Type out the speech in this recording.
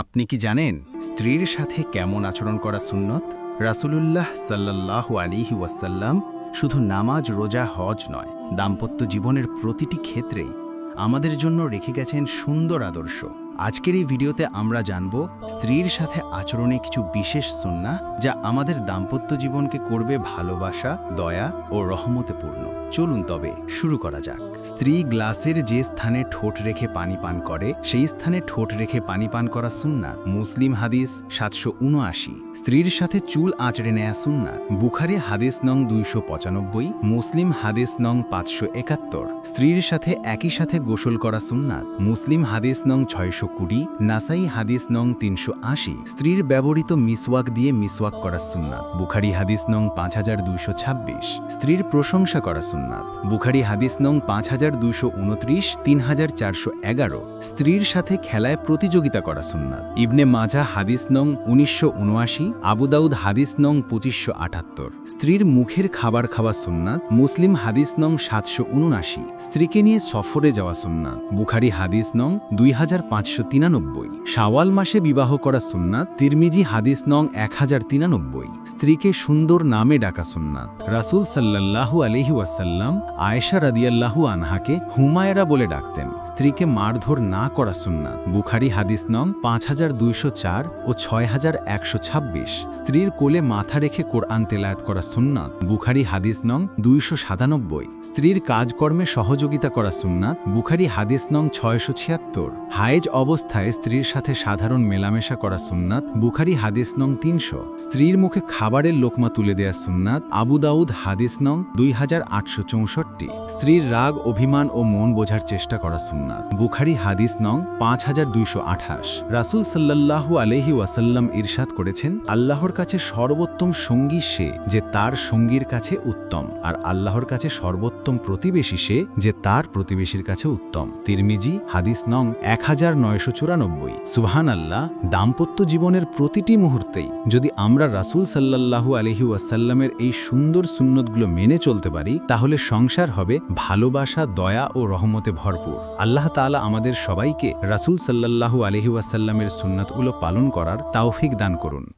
আপনি কি জানেন স্ত্রীর সাথে কেমন আচরণ করা সুন্নত? রাসূলুল্লাহ সাল্লাল্লাহু আলিহি ওয়াসাল্লাম শুধু নামাজ, রোজা, হজ নয়, দাম্পত্য জীবনের প্রতিটি ক্ষেত্রেই আমাদের জন্য রেখে গেছেন সুন্দর আদর্শ। আজকের এই ভিডিওতে আমরা জানব স্ত্রীর সাথে আচরণে কিছু বিশেষ সুন্না যা আমাদের দাম্পত্য জীবনকে করবে ভালোবাসা, দয়া ও রহমতে পূর্ণ চলুন তবে শুরু করা যাক। স্ত্রী গ্লাসের যে স্থানে ঠোঁট রেখে পানি পান করে, সেই স্থানে ঠোঁট রেখে পানি পান করা সুন্নাত। মুসলিম হাদিস সাতশো উনআশি। স্ত্রীর সাথে চুল আঁচড়ে নেয়া সুন্নাত। বুখারি হাদিস নং দুইশো পঁচানব্বই, মুসলিম হাদিস নং পাঁচশো একাত্তর। স্ত্রীর সাথে একই সাথে গোসল করা সুন্নাত। মুসলিম হাদিস নং ছয়শো কুড়ি, নাসাই হাদিস নং তিনশো আশি। স্ত্রীর ব্যবহৃত মিসওয়াক দিয়ে মিসওয়াক করা সুন্নাত। বুখারি হাদিস নং পাঁচ হাজার দুইশো ছাব্বিশ। স্ত্রীর প্রশংসা করা সুন্নাত। বুখারি হাদিস নং পাঁচ হাজার দুইশো উনত্রিশ, তিন হাজার চারশো এগারো। স্ত্রীর সাথে খেলায় প্রতিযোগিতা করা সুন্নাত ইবনে মাজা হাদিস নং উনিশশো উনআশি আবুদাউদ হাদিস নং পঁচিশশো আটাত্তর। স্ত্রীর মুখের খাবার খাওয়া সুন্নাত মুসলিম হাদিস নং সাতশো উনআশি। স্ত্রীকে নিয়ে সফরে যাওয়া সুন্নাত বুখারি হাদিস নং দুই হাজার পাঁচশো তিরানব্বই। শাওয়াল মাসে বিবাহ করা সুন্নাত তিরমিজি হাদিস নং এক হাজার তিরানব্বই। স্ত্রীকে সুন্দর নামে ডাকা সুন্নাত রাসুল সাল্লাল্লাহু আলহি ওয়াসাল্লাম আয়েশা রাদিয়াল্লাহু আনহাকে হুমায়রা বলে ডাকতেন। স্ত্রীকে মারধর না করা সুন্নাত। বুখারি হাদিস নং পাঁচ হাজার দুইশো চার ও ছয় হাজার একশো ছাব্বিশ। স্ত্রীর কোলে মাথা রেখে কোরআন তেলায়াত করা সুন্নাত। বুখারি হাদিস নং দুইশো সাতানব্বই। স্ত্রীর কাজকর্মে সহযোগিতা করা সুন্নাত। বুখারি হাদিস নং ছয়শো ছিয়াত্তর। হায়েজ অবস্থায় স্ত্রীর সাথে সাধারণ মেলামেশা করা সুন্নাত। বুখারি হাদিস নং তিনশো। স্ত্রীর মুখে খাবারের লোকমা তুলে দেয়া সুন্নাত। আবু দাউদ হাদিস নং দুই হাজার আটশো চৌষট্টি স্ত্রীর রাগ, অভিমান ও মন বোঝার চেষ্টা করা সুন্নাত। বুখারি হাদিস নং পাঁচ হাজার দুইশো আঠাশ। রাসুল সাল্লাল্লাহু আলহি ওয়াসাল্লাম ইরশাদ করেছেন, আল্লাহর কাছে সর্বোত্তম সঙ্গী সে যে তার সঙ্গীর কাছে উত্তম, আর আল্লাহর কাছে সর্বোত্তম প্রতিবেশী সে যে তার প্রতিবেশীর কাছে উত্তম। তিরমিজি, হাদিস নং এক হাজার নয়শো চুরানব্বই। সুবহান আল্লাহ দাম্পত্য জীবনের প্রতিটি মুহূর্তেই যদি আমরা রাসূল সাল্লাল্লাহু আলহি ওয়াসাল্লামের এই সুন্দর সুন্নতগুলো মেনে চলতে পারি, তাহলে সংসার হবে ভালোবাসা, দয়া ও রহমতে ভরপুর। আল্লাহ তালা আমাদের সবাইকে রাসুল সাল্লাল্লাহু আলহিউসাল্লামের সুন্নাতগুলো পালন করার তাওফিক দান করুন।